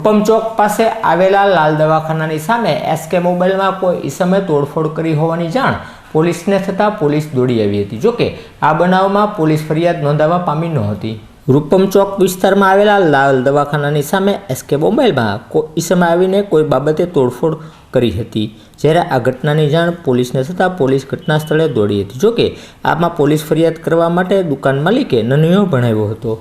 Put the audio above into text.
રૂપમ ચોક પાસે આવેલા લાલ દવાખાનાની સામે એસકે મોબાઈલમાં કોઈ ઈસમે તોડફોડ કરી હોવાની જાણ પોલીસને થતાં પોલીસ દોડી આવી હતી. જોકે, આ બનાવમાં પોલીસ ફરિયાદ નોંધાવા પામી નહોતી. રૂપમ ચોક વિસ્તારમાં આવેલા લાલ દવાખાનાની સામે એસકે મોબાઈલમાં કોઈ ઈસમે આવીને કોઈ બાબતે તોડફોડ કરી હતી. જ્યારે આ ઘટનાની જાણ પોલીસને થતાં પોલીસ ઘટના સ્થળે દોડી હતી. જોકે, આમાં પોલીસ ફરિયાદ કરવા માટે દુકાન માલિકે નનીયો ભણાવ્યો હતો.